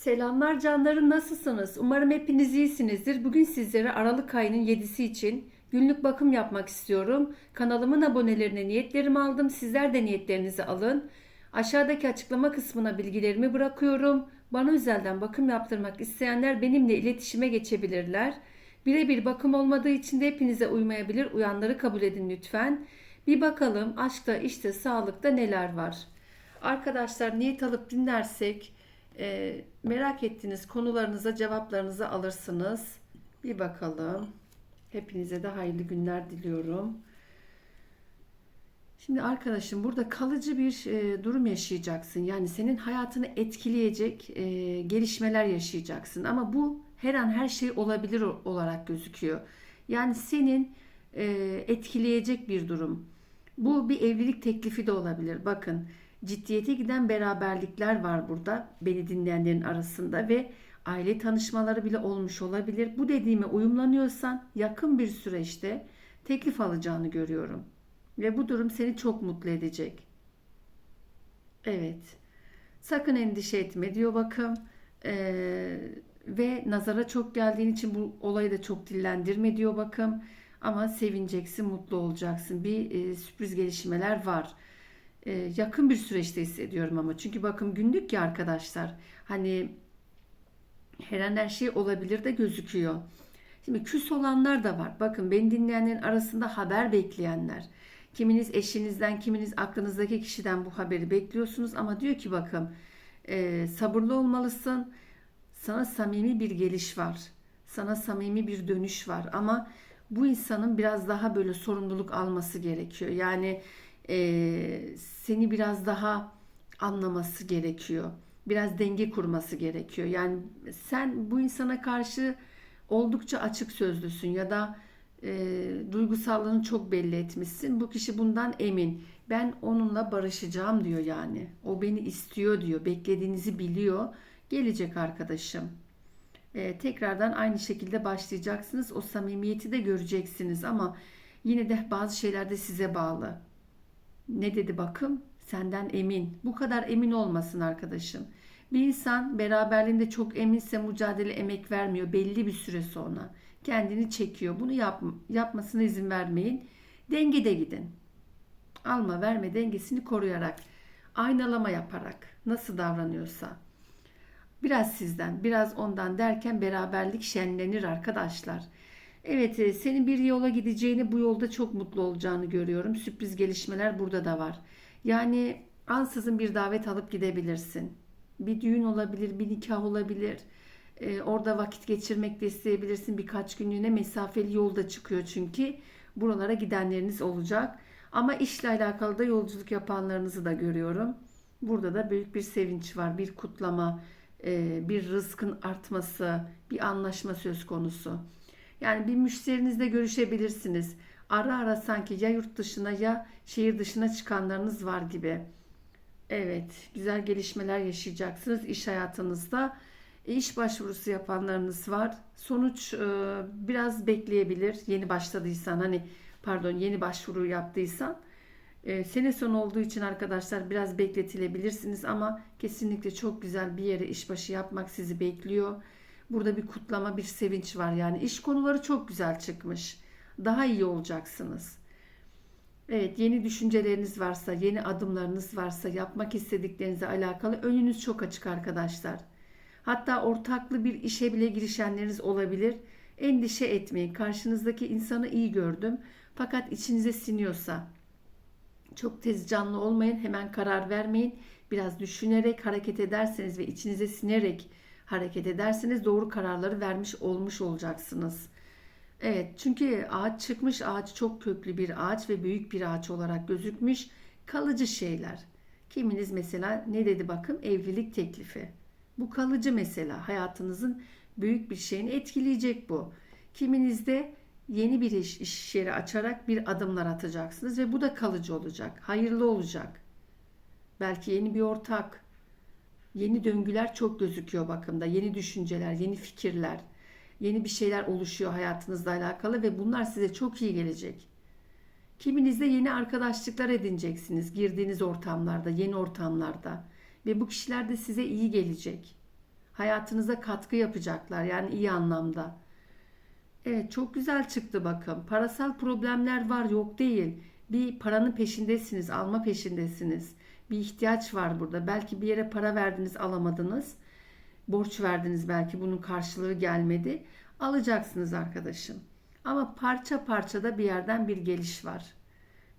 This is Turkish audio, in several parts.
Selamlar canlarım nasılsınız? Umarım hepiniz iyisinizdir. Bugün sizlere Aralık ayının 7'si için günlük bakım yapmak istiyorum. Kanalımın abonelerine niyetlerimi aldım. Sizler de niyetlerinizi alın. Aşağıdaki açıklama kısmına bilgilerimi bırakıyorum. Bana özelden bakım yaptırmak isteyenler benimle iletişime geçebilirler. Birebir bakım olmadığı için de hepinize uymayabilir. Uyanları kabul edin lütfen. Bir bakalım aşkta, işte, sağlıkta neler var. Arkadaşlar niyet alıp dinlersek e, merak ettiğiniz konularınıza cevaplarınızı alırsınız. Bir bakalım. Hepinize de hayırlı günler diliyorum. Şimdi arkadaşım burada kalıcı bir e, durum yaşayacaksın. Yani senin hayatını etkileyecek e, gelişmeler yaşayacaksın. Ama bu her an her şey olabilir olarak gözüküyor. Yani senin e, etkileyecek bir durum. Bu bir evlilik teklifi de olabilir. Bakın ciddiyete giden beraberlikler var burada beni dinleyenlerin arasında ve aile tanışmaları bile olmuş olabilir. Bu dediğime uyumlanıyorsan yakın bir süreçte teklif alacağını görüyorum. Ve bu durum seni çok mutlu edecek. Evet. Sakın endişe etme diyor bakım. Ee, ve nazara çok geldiğin için bu olayı da çok dillendirme diyor bakım. Ama sevineceksin, mutlu olacaksın. Bir e, sürpriz gelişmeler var. E, yakın bir süreçte hissediyorum ama. Çünkü bakım günlük ya arkadaşlar. Hani her an her şey olabilir de gözüküyor. Şimdi küs olanlar da var. Bakın beni dinleyenlerin arasında haber bekleyenler. Kiminiz eşinizden, kiminiz aklınızdaki kişiden bu haberi bekliyorsunuz ama diyor ki bakın e, sabırlı olmalısın. Sana samimi bir geliş var. Sana samimi bir dönüş var ama bu insanın biraz daha böyle sorumluluk alması gerekiyor. Yani e, seni biraz daha anlaması gerekiyor. Biraz denge kurması gerekiyor. Yani sen bu insana karşı oldukça açık sözlüsün ya da e, duygusallığını çok belli etmişsin. Bu kişi bundan emin. Ben onunla barışacağım diyor yani. O beni istiyor diyor. Beklediğinizi biliyor. Gelecek arkadaşım. E, tekrardan aynı şekilde başlayacaksınız. O samimiyeti de göreceksiniz ama yine de bazı şeyler de size bağlı. Ne dedi bakım? Senden emin. Bu kadar emin olmasın arkadaşım. Bir insan beraberliğinde çok eminse mücadele emek vermiyor belli bir süre sonra. Kendini çekiyor. Bunu yap, yapmasına izin vermeyin. Dengede gidin. Alma verme dengesini koruyarak, aynalama yaparak nasıl davranıyorsa. Biraz sizden, biraz ondan derken beraberlik şenlenir arkadaşlar. Evet, e, senin bir yola gideceğini, bu yolda çok mutlu olacağını görüyorum. Sürpriz gelişmeler burada da var. Yani ansızın bir davet alıp gidebilirsin. Bir düğün olabilir, bir nikah olabilir. E, orada vakit geçirmek de isteyebilirsin. Birkaç günlüğüne mesafeli yolda çıkıyor çünkü. Buralara gidenleriniz olacak. Ama işle alakalı da yolculuk yapanlarınızı da görüyorum. Burada da büyük bir sevinç var, bir kutlama, e, bir rızkın artması, bir anlaşma söz konusu. Yani bir müşterinizle görüşebilirsiniz. Ara ara sanki ya yurt dışına ya şehir dışına çıkanlarınız var gibi. Evet, güzel gelişmeler yaşayacaksınız iş hayatınızda. E, İş başvurusu yapanlarınız var. Sonuç e, biraz bekleyebilir. Yeni başladıysan hani pardon yeni başvuru yaptıysan. E, sene sonu olduğu için arkadaşlar biraz bekletilebilirsiniz ama kesinlikle çok güzel bir yere işbaşı yapmak sizi bekliyor. Burada bir kutlama, bir sevinç var yani. iş konuları çok güzel çıkmış. Daha iyi olacaksınız. Evet, yeni düşünceleriniz varsa, yeni adımlarınız varsa, yapmak istediklerinize alakalı önünüz çok açık arkadaşlar. Hatta ortaklı bir işe bile girişenleriniz olabilir. Endişe etmeyin. Karşınızdaki insanı iyi gördüm. Fakat içinize siniyorsa çok tez canlı olmayın. Hemen karar vermeyin. Biraz düşünerek hareket ederseniz ve içinize sinerek hareket ederseniz doğru kararları vermiş olmuş olacaksınız. Evet, çünkü ağaç çıkmış, ağaç çok köklü bir ağaç ve büyük bir ağaç olarak gözükmüş. Kalıcı şeyler. Kiminiz mesela ne dedi bakın evlilik teklifi. Bu kalıcı mesela hayatınızın büyük bir şeyini etkileyecek bu. Kiminiz de yeni bir iş, iş yeri açarak bir adımlar atacaksınız ve bu da kalıcı olacak. Hayırlı olacak. Belki yeni bir ortak. Yeni döngüler çok gözüküyor bakımda. Yeni düşünceler, yeni fikirler, yeni bir şeyler oluşuyor hayatınızla alakalı ve bunlar size çok iyi gelecek. Kiminizde yeni arkadaşlıklar edineceksiniz girdiğiniz ortamlarda, yeni ortamlarda ve bu kişiler de size iyi gelecek. Hayatınıza katkı yapacaklar yani iyi anlamda. Evet çok güzel çıktı bakın. Parasal problemler var yok değil. Bir paranın peşindesiniz, alma peşindesiniz. Bir ihtiyaç var burada. Belki bir yere para verdiniz, alamadınız. Borç verdiniz belki bunun karşılığı gelmedi. Alacaksınız arkadaşım. Ama parça parça da bir yerden bir geliş var.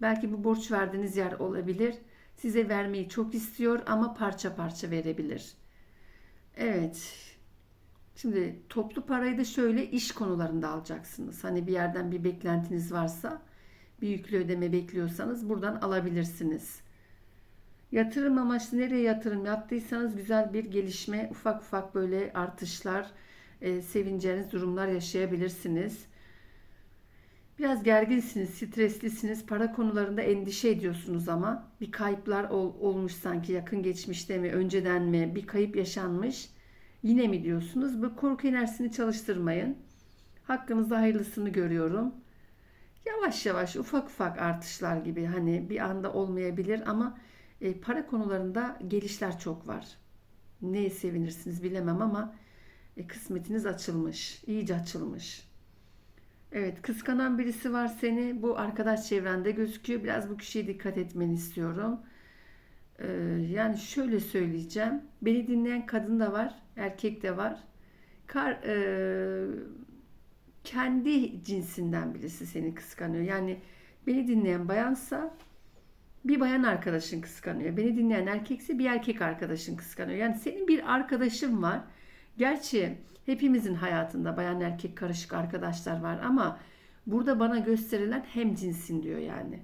Belki bu borç verdiğiniz yer olabilir. Size vermeyi çok istiyor ama parça parça verebilir. Evet. Şimdi toplu parayı da şöyle iş konularında alacaksınız. Hani bir yerden bir beklentiniz varsa, bir yüklü ödeme bekliyorsanız buradan alabilirsiniz. Yatırım amaçlı nereye yatırım yaptıysanız güzel bir gelişme, ufak ufak böyle artışlar, e, sevineceğiniz durumlar yaşayabilirsiniz. Biraz gerginsiniz, streslisiniz, para konularında endişe ediyorsunuz ama bir kayıplar ol, olmuş sanki yakın geçmişte mi, önceden mi bir kayıp yaşanmış. Yine mi diyorsunuz? Bu korku enerjisini çalıştırmayın. Hakkınızda hayırlısını görüyorum. Yavaş yavaş ufak ufak artışlar gibi hani bir anda olmayabilir ama e, para konularında gelişler çok var. Neye sevinirsiniz bilemem ama e, kısmetiniz açılmış, iyice açılmış. Evet, kıskanan birisi var seni. Bu arkadaş çevrende gözüküyor. Biraz bu kişiye dikkat etmeni istiyorum. Ee, yani şöyle söyleyeceğim. Beni dinleyen kadın da var, erkek de var. Kar, e, kendi cinsinden birisi seni kıskanıyor. Yani beni dinleyen bayansa bir bayan arkadaşın kıskanıyor. Beni dinleyen erkekse bir erkek arkadaşın kıskanıyor. Yani senin bir arkadaşın var. Gerçi hepimizin hayatında bayan erkek karışık arkadaşlar var ama burada bana gösterilen hem cinsin diyor yani.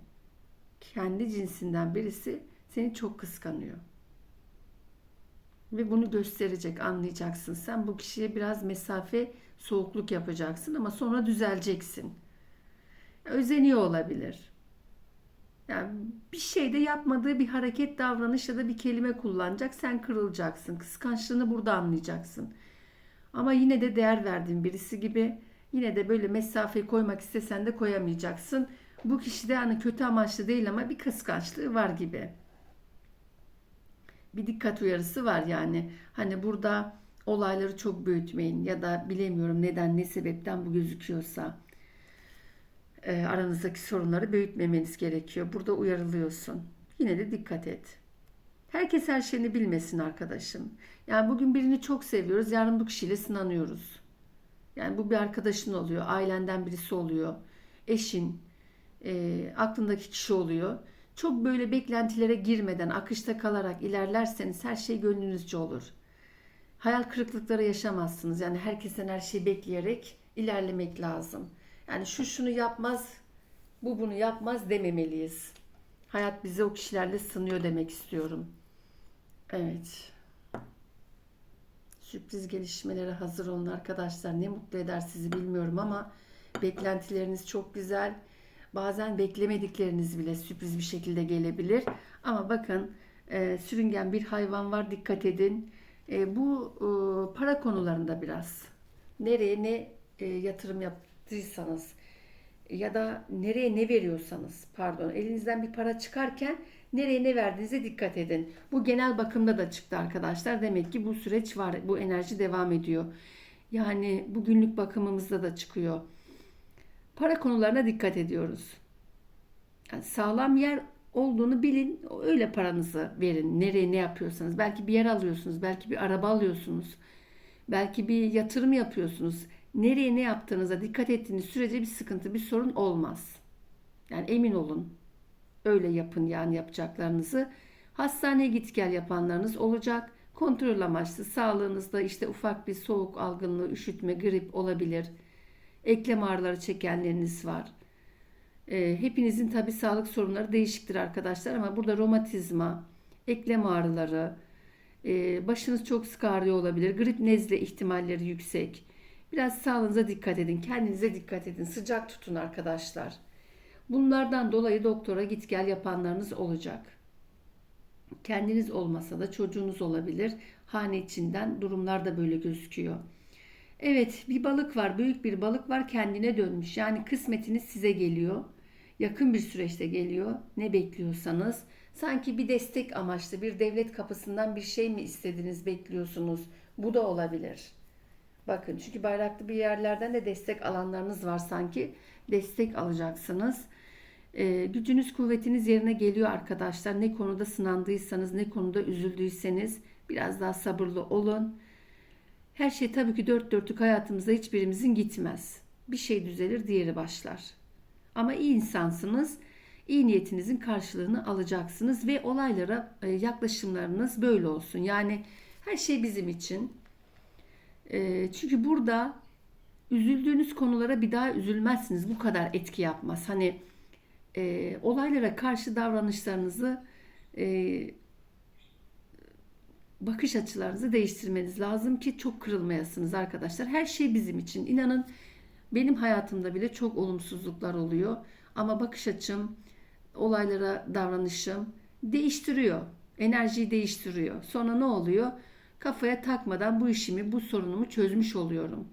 Kendi cinsinden birisi seni çok kıskanıyor. Ve bunu gösterecek, anlayacaksın. Sen bu kişiye biraz mesafe, soğukluk yapacaksın ama sonra düzeleceksin. Özeniyor olabilir. Yani bir şeyde yapmadığı bir hareket, davranış ya da bir kelime kullanacak. Sen kırılacaksın. Kıskançlığını burada anlayacaksın. Ama yine de değer verdiğin birisi gibi yine de böyle mesafe koymak istesen de koyamayacaksın. Bu kişi de hani kötü amaçlı değil ama bir kıskançlığı var gibi. Bir dikkat uyarısı var yani. Hani burada olayları çok büyütmeyin ya da bilemiyorum neden ne sebepten bu gözüküyorsa e, aranızdaki sorunları büyütmemeniz gerekiyor. Burada uyarılıyorsun. Yine de dikkat et. Herkes her şeyini bilmesin arkadaşım. Yani bugün birini çok seviyoruz, yarın bu kişiyle sınanıyoruz. Yani bu bir arkadaşın oluyor, ailenden birisi oluyor, eşin, e, aklındaki kişi oluyor. Çok böyle beklentilere girmeden, akışta kalarak ilerlerseniz her şey gönlünüzce olur. Hayal kırıklıkları yaşamazsınız. Yani herkesten her şeyi bekleyerek ilerlemek lazım. Yani şu şunu yapmaz, bu bunu yapmaz dememeliyiz. Hayat bizi o kişilerle sınıyor demek istiyorum. Evet. Sürpriz gelişmelere hazır olun arkadaşlar. Ne mutlu eder sizi bilmiyorum ama beklentileriniz çok güzel. Bazen beklemedikleriniz bile sürpriz bir şekilde gelebilir. Ama bakın e, sürüngen bir hayvan var dikkat edin. E, bu e, para konularında biraz. Nereye ne yatırım yaptıysanız ya da nereye ne veriyorsanız pardon elinizden bir para çıkarken nereye ne verdiğinize dikkat edin. Bu genel bakımda da çıktı arkadaşlar. Demek ki bu süreç var. Bu enerji devam ediyor. Yani bu günlük bakımımızda da çıkıyor. Para konularına dikkat ediyoruz. Yani sağlam yer olduğunu bilin. Öyle paranızı verin. Nereye ne yapıyorsanız. Belki bir yer alıyorsunuz. Belki bir araba alıyorsunuz. Belki bir yatırım yapıyorsunuz. Nereye ne yaptığınıza dikkat ettiğiniz sürece bir sıkıntı, bir sorun olmaz. Yani emin olun. Öyle yapın yani yapacaklarınızı. Hastaneye git gel yapanlarınız olacak. Kontrol amaçlı sağlığınızda işte ufak bir soğuk algınlığı, üşütme, grip olabilir. Eklem ağrıları çekenleriniz var. E, hepinizin tabi sağlık sorunları değişiktir arkadaşlar ama burada romatizma, eklem ağrıları, e, başınız çok sık ağrıyor olabilir. Grip nezle ihtimalleri yüksek. Biraz sağlığınıza dikkat edin, kendinize dikkat edin. Sıcak tutun arkadaşlar. Bunlardan dolayı doktora git gel yapanlarınız olacak. Kendiniz olmasa da çocuğunuz olabilir. Hane içinden durumlar da böyle gözüküyor. Evet bir balık var büyük bir balık var kendine dönmüş. Yani kısmetiniz size geliyor. Yakın bir süreçte geliyor. Ne bekliyorsanız. Sanki bir destek amaçlı bir devlet kapısından bir şey mi istediniz bekliyorsunuz. Bu da olabilir. Bakın çünkü bayraklı bir yerlerden de destek alanlarınız var sanki. Destek alacaksınız. Ee, gücünüz kuvvetiniz yerine geliyor arkadaşlar. Ne konuda sınandıysanız, ne konuda üzüldüyseniz biraz daha sabırlı olun. Her şey tabii ki dört dörtlük hayatımızda hiçbirimizin gitmez. Bir şey düzelir, diğeri başlar. Ama iyi insansınız. iyi niyetinizin karşılığını alacaksınız ve olaylara e, yaklaşımlarınız böyle olsun. Yani her şey bizim için. E, çünkü burada üzüldüğünüz konulara bir daha üzülmezsiniz. Bu kadar etki yapmaz. Hani e, olaylara karşı davranışlarınızı e, bakış açılarınızı değiştirmeniz lazım ki çok kırılmayasınız arkadaşlar. Her şey bizim için. İnanın benim hayatımda bile çok olumsuzluklar oluyor. Ama bakış açım, olaylara davranışım değiştiriyor. Enerjiyi değiştiriyor. Sonra ne oluyor? Kafaya takmadan bu işimi, bu sorunumu çözmüş oluyorum.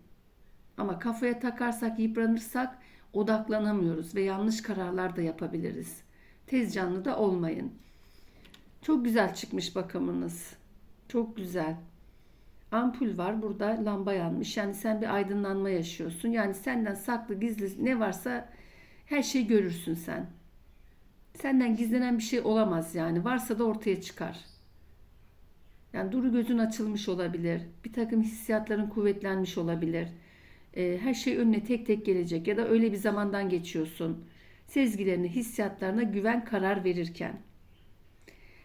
Ama kafaya takarsak, yıpranırsak odaklanamıyoruz ve yanlış kararlar da yapabiliriz. Tez canlı da olmayın. Çok güzel çıkmış bakımınız. Çok güzel. Ampul var. Burada lamba yanmış. Yani sen bir aydınlanma yaşıyorsun. Yani senden saklı gizli ne varsa her şeyi görürsün sen. Senden gizlenen bir şey olamaz yani. Varsa da ortaya çıkar. Yani duru gözün açılmış olabilir. Bir takım hissiyatların kuvvetlenmiş olabilir. Ee, her şey önüne tek tek gelecek. Ya da öyle bir zamandan geçiyorsun. Sezgilerine, hissiyatlarına güven karar verirken.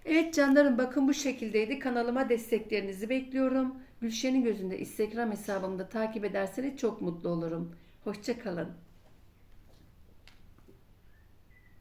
Evet canlarım bakın bu şekildeydi. Kanalıma desteklerinizi bekliyorum. Gülşen'in gözünde Instagram hesabımda takip ederseniz çok mutlu olurum. Hoşçakalın.